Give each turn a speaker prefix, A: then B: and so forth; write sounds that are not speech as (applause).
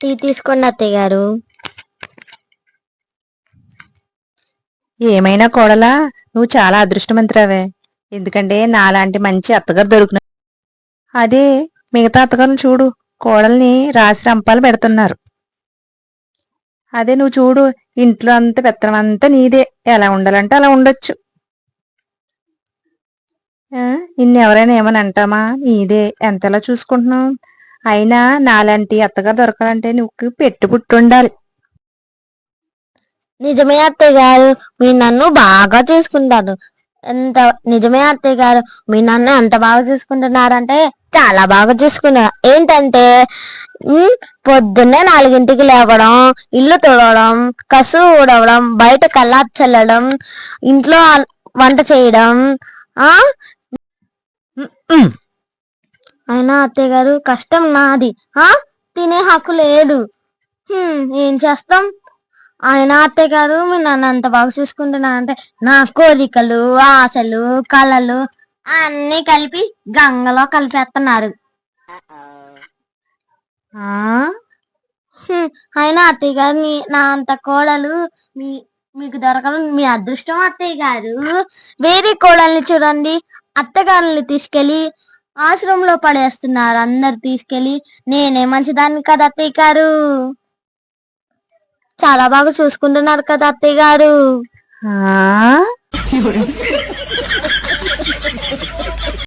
A: Tea తీసుకోండి అత్తయ్య గారు.
B: ఏమైనా కోడలా? నువ్వు చాలా అదృష్టమంతురావే. ఎందుకంటే నాలాంటి మంచి అత్తగారు దొరికిన అదే మిగతా అత్తగారులు చూడు. కోడల్ని రాసి రంపాలు పెడుతున్నారు. అదే నువ్వు చూడు ఇంట్లో అంత పెత్తనం అంతా నీదే. ఎలా ఉండాలంటే అలా ఉండొచ్చు. ఆ, నిన్ను ఎవరైనా ఏమని అంటామా? నీదే. ఎంతలా చూసుకుంటున్నావు? అయినా నాలాంటి అత్తగారు దొరకాలంటే నువ్వు పెట్టు పుట్టుండాలి.
A: నిజమే అత్తయ్య గారు మీరు నన్ను బాగా చూసుకుంటారు ఎంత నిజమే అత్తయ్య గారు మీరు నన్ను ఎంత బాగా చూసుకుంటున్నారంటే చాలా బాగా చూసుకున్నారు ఏంటంటే పొద్దున్నే నాలుగింటికి లేవడం ఇల్లు తుడవడం కసువు ఊడవడం బయట కల్లాపు చల్లడం ఇంట్లో వంట చేయడం ఆ. అయినా అత్తయ్య గారు కష్టం నాది. ఆ? తినే హక్కు లేదు. ఏం చేస్తాం? ఆయన అత్తయ్య గారు మీరు నన్ను అంత బాగా చూసుకుంటున్నారంటే నా కోరికలు ఆశలు కళలు అన్ని కలిపి గంగలో కలిపేస్తున్నారు
B: ఆ?
A: అయినా అత్తయ్య గారు మీ నా అంత కోడలు మీ మీకు దొరకడం మీ అదృష్టం అత్తయ్య గారు వేరే కోడల్ని చూడండి అత్తగారుల్ని తీసుకెళ్ళి ఆశ్రమంలో పడేస్తున్నారు. అందరు తీసుకెళ్ళి నేనే మంచిదాన్ని కదా అత్తయ్య గారు. చాలా బాగా చూసుకుంటున్నారు కదా అత్తయ్య గారు. (laughs)